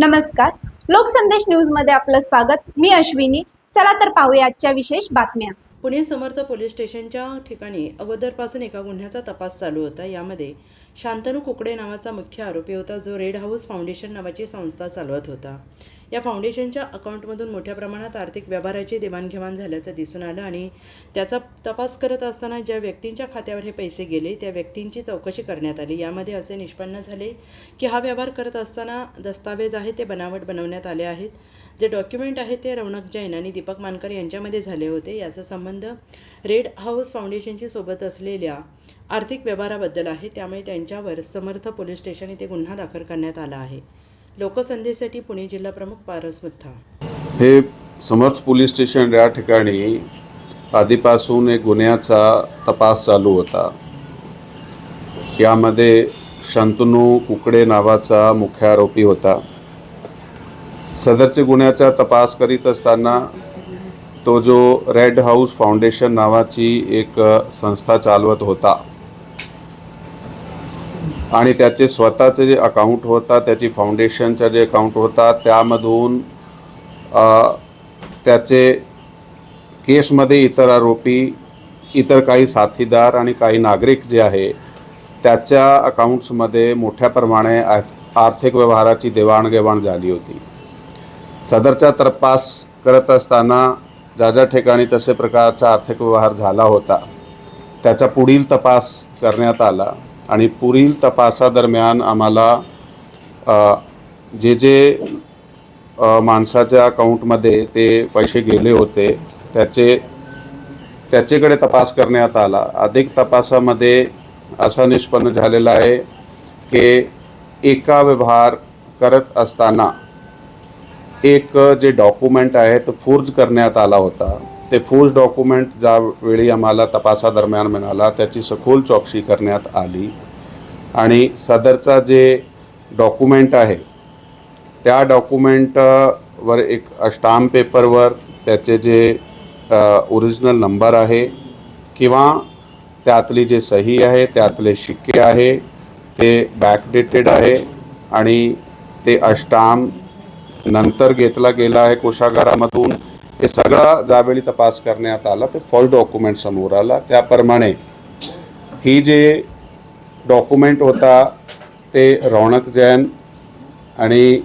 नमस्कार. लोकसंदेश न्यूजमध्ये आपलं स्वागत. मी अश्विनी. चला तर पाहूया आजच्या विशेष बातम्या. पुणे समर्थ पोलीस स्टेशनच्या ठिकाणी अगोदरपासून एका गुन्ह्याचा तपास चालू होता. यामध्ये शांतनू कुकडे नावाचा मुख्य आरोपी होता जो रेड हाऊस फाउंडेशन नावाची संस्था चालवत होता. या फाउंडेशनच्या अकाउंटमधून मोठ्या प्रमाणात आर्थिक व्यवहाराची देवाणघेवाण झाल्याचं दिसून आलं आणि त्याचा तपास करत असताना ज्या व्यक्तींच्या खात्यावर हे पैसे गेले त्या व्यक्तींची चौकशी करण्यात आली. यामध्ये असे निष्पन्न झाले की हा व्यवहार करत असताना दस्तावेज आहे ते बनावट बनवण्यात आले आहेत. जे डॉक्युमेंट आहे ते रौनक जैन आणि दीपक मानकर यांच्यामध्ये झाले होते. याचा संबंध रेड हाऊस फाउंडेशनशी सोबत असलेल्या आर्थिक व्यवहाराबद्दल आहे. त्यामुळे त्यांच्यावर समर्थ पोलीस स्टेशन येथे गुन्हा दाखल करण्यात आला आहे. लोकसंदेसाठी पुणे जिल्हा प्रमुख पारस मुथा हे समर्थ पोलीस स्टेशन या ठिकाणी आधीपासून एक गुन्ह्याचा तपास चालू होता. यामध्ये शंतनू कुकडे नावाचा मुख्य आरोपी होता. सदरचे गुन्ह्याचा तपास करीत असताना तो जो रेड हाऊस फाउंडेशन नावाची एक संस्था चालवत होता. आणि त्याचे स्वतःचे जे अकाउंट होता त्याची फाउंडेशनचा जे अकाउंट होता त्यामधून त्याचे केसमध्ये इतर आरोपी इतर काही साथीदार आणि काही नागरिक जे आहे त्याच्या अकाउंट्समध्ये मोठ्या प्रमाणे आर्थिक व्यवहाराची देवाणघेवाण झाली होती. सदरचा तपास करत असताना ज्या ज्या ठिकाणी तसे प्रकारचा आर्थिक व्यवहार झाला होता त्याचा पुढील तपास करण्यात आला. आणि पुढील तपासादरम्यान आम्हाला जे जे माणसाच्या अकाउंटमध्ये ते पैसे गेले होते त्याचे त्याच्याकडे तपास करण्यात आला. अधिक तपासामध्ये असा निष्पन्न झालेला आहे की एका व्यवहार करत असताना एक जे डॉक्युमेंट आहे तो फोर्ज करण्यात आला होता. ते फोर्ज डॉक्युमेंट ज्यावेळी आम्हाला तपासादरम्यान मिळाला त्याची सखोल चौकशी करण्यात आली. आणि सदरचा जे डॉक्युमेंट आहे त्या डॉक्युमेंटवर एक स्टाम्प पेपरवर त्याचे जे ओरिजिनल नंबर आहे किंवा त्यातली जे सही आहे त्यातले शिक्के आहे ते बॅकडेटेड आहे आणि ते अष्टाम नंतर घेतला गेला आहे कोशागारामधून हे सगळा ज्यावेळी तपास करण्यात आला ते फॉल्स डॉक्युमेंट समोर आला. त्याप्रमाणे ही जे डॉक्युमेंट होता ते रौनक जैन आणि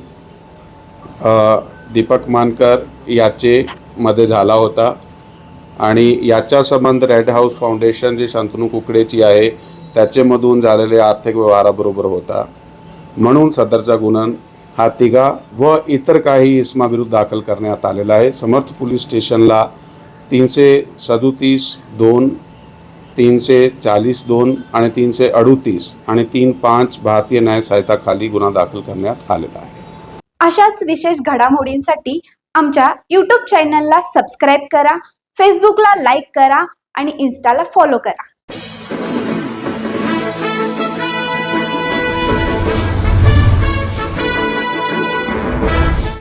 दीपक मानकर याचे मध्ये झाला होता. आणि याचा संबंध रेड हाऊस फाउंडेशन जी शांतनू कुकडेची आहे त्याचेमधून झालेले आर्थिक व्यवहाराबरोबर होता. म्हणून सदरचा गुन्हा हा तिघा व इतर काही इसमाविरुद्ध दाखल करण्यात आलेला आहे. समर्थ पोलीस स्टेशनला तीनशे सदोतीस दोन तीनशे चाळीस दोन आणि तीनशे अडुतीस आणि तीन पाच भारतीय न्याय सहायताखाली गुन्हा दाखल करण्यात आलेला आहे. अशाच विशेष घडामोडींसाठी आमच्या यूट्यूब चॅनलला सबस्क्राईब करा फेसबुकला लाईक करा आणि इन्स्टाला फॉलो करा.